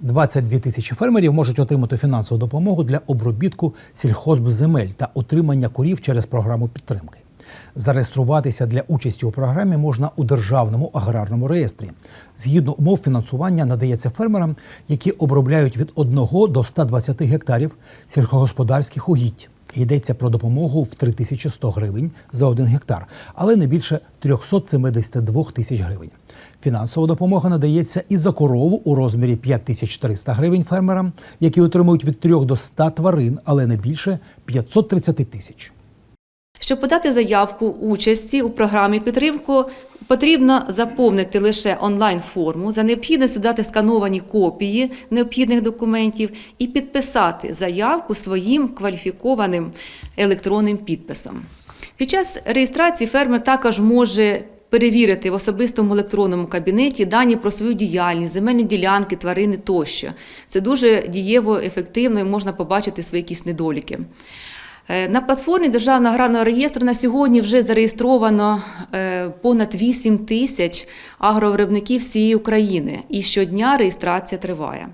22 тисячі фермерів можуть отримати фінансову допомогу для обробітку сільхозбземель та отримання корів через програму підтримки. Зареєструватися для участі у програмі можна у державному аграрному реєстрі. Згідно умов фінансування надається фермерам, які обробляють від 1 до 120 гектарів сільськогосподарських угідь. Йдеться про допомогу в 3100 гривень за один гектар, але не більше 372 тисяч гривень. Фінансова допомога надається і за корову у розмірі 5300 гривень фермерам, які отримують від 3 до 100 тварин, але не більше 530 тисяч. Щоб подати заявку участі у програмі підтримку, потрібно заповнити лише онлайн-форму, за необхідності дати скановані копії необхідних документів і підписати заявку своїм кваліфікованим електронним підписом. Під час реєстрації фермер також може перевірити в особистому електронному кабінеті дані про свою діяльність, земельні ділянки, тварини тощо. Це дуже дієво, ефективно і можна побачити свої якісь недоліки. Е, На платформі Державного аграрного реєстру на сьогодні вже зареєстровано е, понад 8 тисяч агровиробників всієї України, і щодня реєстрація триває.